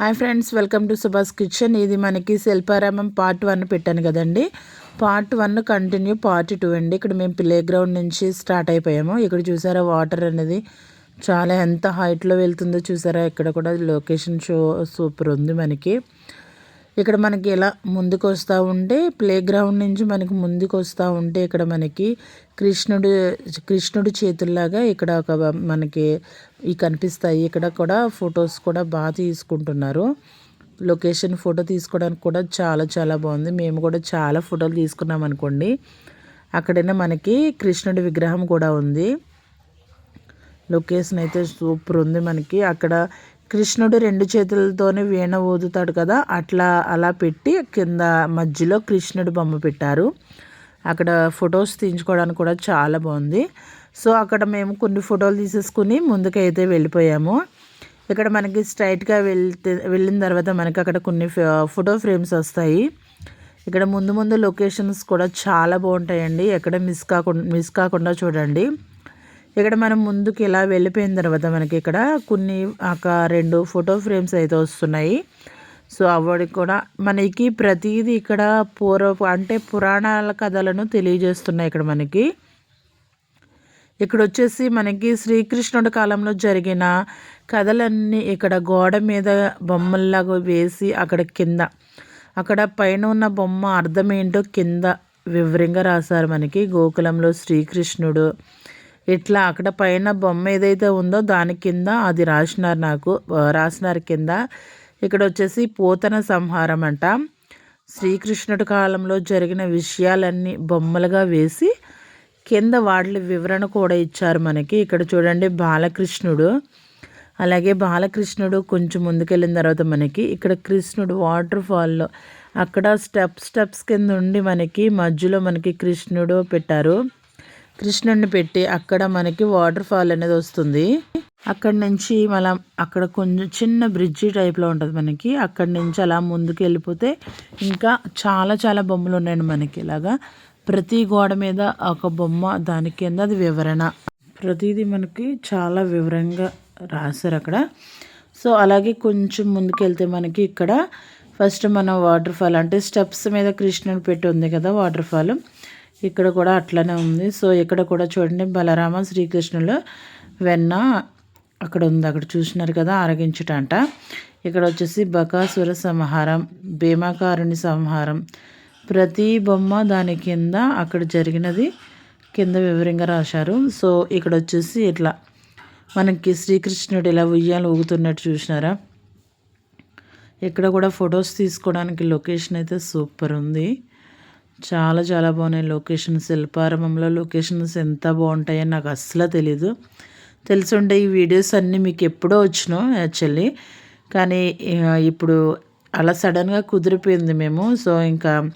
Hi friends welcome to Subhash kitchen. ఇది మనకి Shilparamam part one పెట్టాను కదండి. Part one continue part two అండి. ఇక్కడ మేము ప్లే గ్రౌండ్ నుంచి స్టార్ట్ అయిపోయాము. ఇక్కడ చూసారా వాటర్ అనేది చాలా ఎంత హైట్లో వెళ్తుందో చూసారా? ఇక్కడ కూడా లొకేషన్ షో సూపర్ ఉంది మనకి. ఇక్కడ మనకి ఇలా ముందుకు వస్తూ ఉంటే ప్లే గ్రౌండ్ నుంచి మనకి ముందుకు వస్తూ ఉంటే ఇక్కడ మనకి కృష్ణుడు కృష్ణుడి చేతుల్లాగా ఇక్కడ ఒక మనకి ఈ కనిపిస్తాయి. ఇక్కడ కూడా ఫొటోస్ కూడా బాగా తీసుకుంటున్నారు. లొకేషన్ ఫోటో తీసుకోవడానికి కూడా చాలా చాలా బాగుంది. మేము కూడా చాలా ఫోటోలు తీసుకున్నాం అనుకోండి. అక్కడైనా మనకి కృష్ణుడి విగ్రహం కూడా ఉంది. లొకేషన్ అయితే సూపర్ ఉంది మనకి. అక్కడ కృష్ణుడు రెండు చేతులతోనే వీణ ఊదుతాడు కదా అట్లా అలా పెట్టి కింద మధ్యలో కృష్ణుడు బొమ్మ పెట్టారు. అక్కడ ఫొటోస్ తీయించుకోవడానికి కూడా చాలా బాగుంది. సో అక్కడ మేము కొన్ని ఫోటోలు తీసేసుకుని ముందుకైతే వెళ్ళిపోయాము. ఇక్కడ మనకి స్ట్రైట్గా వెళ్తే వెళ్ళిన తర్వాత మనకి అక్కడ కొన్ని ఫోటో ఫ్రేమ్స్ వస్తాయి. ఇక్కడ ముందు ముందు లొకేషన్స్ కూడా చాలా బాగుంటాయండి. ఎక్కడ మిస్ కాకుండా మిస్ కాకుండా చూడండి. ఇక్కడ మనం ముందుకు ఇలా వెళ్ళిపోయిన తర్వాత మనకి ఇక్కడ కొన్ని ఒక రెండు ఫోటో ఫ్రేమ్స్ అయితే వస్తున్నాయి. సో అవి కూడా మనకి ప్రతిదీ ఇక్కడ పూర్వ అంటే పురాణాల కథలను తెలియజేస్తున్నాయి ఇక్కడ మనకి. ఇక్కడ వచ్చేసి మనకి శ్రీకృష్ణుడి కాలంలో జరిగిన కథలన్నీ ఇక్కడ గోడ మీద బొమ్మల్లాగా వేసి అక్కడ కింద అక్కడ పైన ఉన్న బొమ్మ అర్థం ఏంటో కింద వివరంగా రాశారు మనకి. గోకులంలో శ్రీకృష్ణుడు ఇట్లా అక్కడ పైన బొమ్మ ఏదైతే ఉందో దాని కింద అది రాసినారు నాకు రాసినారు కింద. ఇక్కడ వచ్చేసి పోతన సంహారం అంట. శ్రీకృష్ణుడి కాలంలో జరిగిన విషయాలన్నీ బొమ్మలుగా వేసి కింద వాటి వివరణ కూడా ఇచ్చారు మనకి. ఇక్కడ చూడండి బాలకృష్ణుడు. అలాగే బాలకృష్ణుడు కొంచెం ముందుకెళ్ళిన తర్వాత మనకి ఇక్కడ కృష్ణుడు వాటర్ ఫాల్లో అక్కడ స్టెప్ స్టెప్స్ కింద ఉండి మనకి మధ్యలో మనకి కృష్ణుడు పెట్టారు. కృష్ణుడిని పెట్టి అక్కడ మనకి వాటర్ ఫాల్ అనేది వస్తుంది. అక్కడ నుంచి మనం అక్కడ కొంచెం చిన్న బ్రిడ్జి టైప్లో ఉంటుంది మనకి. అక్కడి నుంచి అలా ముందుకు వెళ్ళిపోతే ఇంకా చాలా చాలా బొమ్మలు ఉన్నాయండి మనకి. ఇలాగా ప్రతి గోడ మీద ఒక బొమ్మ దాని కింద అది వివరణ. ప్రతిదీ మనకి చాలా వివరంగా రాశారు అక్కడ. సో అలాగే కొంచెం ముందుకు వెళ్తే మనకి ఇక్కడ ఫస్ట్ మనం వాటర్ ఫాల్ అంటే స్టెప్స్ మీద కృష్ణుడు పెట్టి ఉంది కదా వాటర్ ఫాల్. ఇక్కడ కూడా అట్లనే ఉంది. సో ఇక్కడ కూడా చూడండి బలరామ శ్రీకృష్ణులు వెన్న అక్కడ ఉంది. అక్కడ చూసినారు కదా ఆరగించుటంట. ఇక్కడ వచ్చేసి బకాసుర సంహారం భీమాకారుని సంహారం. ప్రతి బొమ్మ దాని కింద అక్కడ జరిగినది కింద వివరంగా రాశారు. సో ఇక్కడ వచ్చేసి ఇట్లా మనకి శ్రీకృష్ణుడు ఇలా ఉయ్యాలు ఊగుతున్నట్టు చూసినారా? ఇక్కడ కూడా ఫొటోస్ తీసుకోవడానికి లొకేషన్ అయితే సూపర్ ఉంది. చాలా చాలా బాగున్నాయి. లొకేషన్స్ శిల్పారంభంలో లొకేషన్స్ ఎంత బాగుంటాయో నాకు అస్సలు తెలీదు. తెలుసుంటే ఈ వీడియోస్ అన్నీ మీకు ఎప్పుడో వచ్చినాం యాక్చువల్లీ. కానీ ఇప్పుడు అలా సడన్గా కుదిరిపోయింది మేము. సో ఇంకా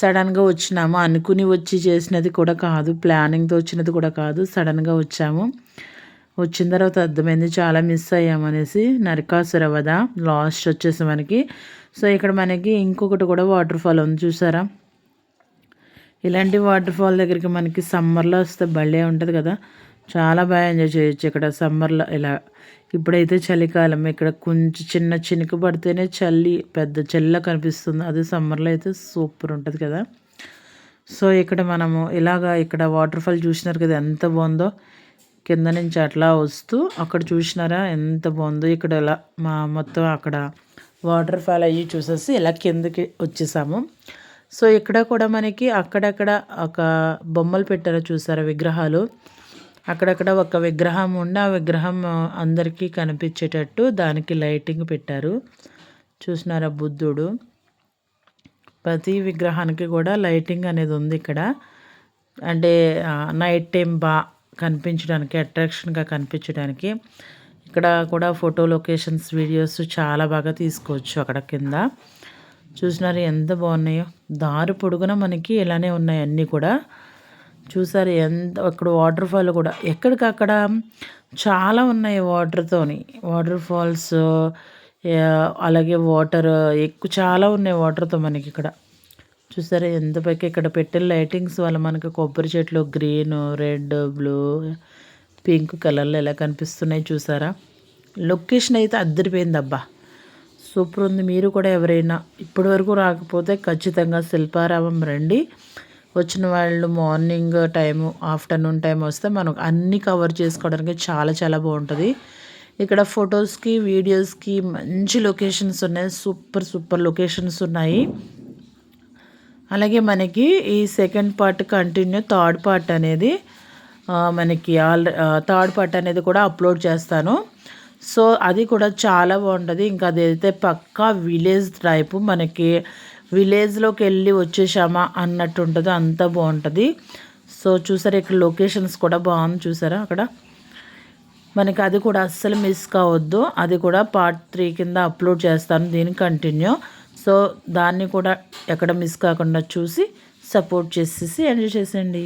సడన్గా వచ్చినాము. అనుకుని వచ్చి చేసినది కూడా కాదు. ప్లానింగ్తో వచ్చినది కూడా కాదు. సడన్గా వచ్చాము. వచ్చిన తర్వాత అర్థమైంది చాలా మిస్ అయ్యామనేసి నరకాసుర వద లాస్ట్ వచ్చేసి మనకి. సో ఇక్కడ మనకి ఇంకొకటి కూడా వాటర్ ఫాల్ ఉంది. చూసారా? ఇలాంటి వాటర్ ఫాల్ దగ్గరికి మనకి సమ్మర్లో వస్తే భలే ఉంటుంది కదా. చాలా బాగా ఎంజాయ్ చేయొచ్చు ఇక్కడ సమ్మర్లో. ఇలా ఇప్పుడైతే చలికాలం ఇక్కడ కొంచెం చిన్న చినుకు పడితేనే చల్లి పెద్ద చల్ల కనిపిస్తుంది. అది సమ్మర్లో అయితే సూపర్ ఉంటుంది కదా. సో ఇక్కడ మనము ఇలాగా ఇక్కడ వాటర్ ఫాల్ చూసినారు కదా ఎంత బాగుందో. కింద నుంచి అట్లా వస్తూ అక్కడ చూసినారా ఎంత బాగుందో. ఇక్కడ ఇలా మా మొత్తం అక్కడ వాటర్ ఫాల్ అయ్యి చూసేసి ఇలా కిందకి వచ్చేసాము. సో ఇక్కడ కూడా మనకి అక్కడక్కడ ఒక బొమ్మలు పెట్టారో చూసారా విగ్రహాలు. అక్కడక్కడ ఒక విగ్రహం ఉండి ఆ విగ్రహం అందరికీ కనిపించేటట్టు దానికి లైటింగ్ పెట్టారు. చూసినారా బుద్ధుడు. ప్రతి విగ్రహానికి కూడా లైటింగ్ అనేది ఉంది ఇక్కడ. అంటే నైట్ టైం బా కనిపించడానికి అట్రాక్షన్గా కనిపించడానికి. ఇక్కడ కూడా ఫోటో లొకేషన్స్ వీడియోస్ చాలా బాగా తీసుకోవచ్చు అక్కడ కింద. చూసినారు ఎంత బాగున్నాయో. దారి పొడుగున మనకి ఇలానే ఉన్నాయి అన్నీ కూడా. చూసారు ఎంత అక్కడ వాటర్ ఫాల్ కూడా. ఎక్కడికక్కడ చాలా ఉన్నాయి వాటర్తోని వాటర్ ఫాల్స్ అలాగే వాటర్ ఎక్కువ చాలా ఉన్నాయి వాటర్తో మనకి ఇక్కడ. చూసారా ఎంత పైకి ఇక్కడ పెట్టిన లైటింగ్స్ వల్ల మనకి కొబ్బరి చెట్లు గ్రీన్ రెడ్ బ్లూ పింక్ కలర్లో ఎలా కనిపిస్తున్నాయి చూసారా? లొకేషన్ అయితే అద్దరిపోయింది అబ్బా. సూపర్ ఉంది. మీరు కూడా ఎవరైనా ఇప్పటి వరకు రాకపోతే ఖచ్చితంగా శిల్పారామం రండి. వచ్చిన వాళ్ళు మార్నింగ్ టైము ఆఫ్టర్నూన్ టైం వస్తే మనం అన్నీ కవర్ చేసుకోవడానికి చాలా చాలా బాగుంటుంది. ఇక్కడ ఫొటోస్కి వీడియోస్కి మంచి లొకేషన్స్ ఉన్నాయి. సూపర్ సూపర్ లొకేషన్స్ ఉన్నాయి. అలాగే మనకి ఈ second part continue third part అనేది మనకి ఆల్ థర్డ్ పార్ట్ అనేది కూడా అప్లోడ్ చేస్తాను. సో అది కూడా చాలా బాగుంటుంది. ఇంకా అదైతే పక్కా విలేజ్ టైపు మనకి విలేజ్లోకి వెళ్ళి వచ్చేసామా అన్నట్టు ఉంటుంది. అంత బాగుంటుంది. సో చూసారా ఇక్కడ లొకేషన్స్ కూడా బాగుంది చూసారా అక్కడ? మనకి అది కూడా అస్సలు మిస్ కావద్దు. అది కూడా పార్ట్ త్రీ కింద అప్లోడ్ చేస్తాను దీని కంటిన్యూ. సో దాన్ని కూడా ఎక్కడ మిస్ కాకుండా చూసి సపోర్ట్ చేసేసి ఎంజాయ్ చేసేయండి.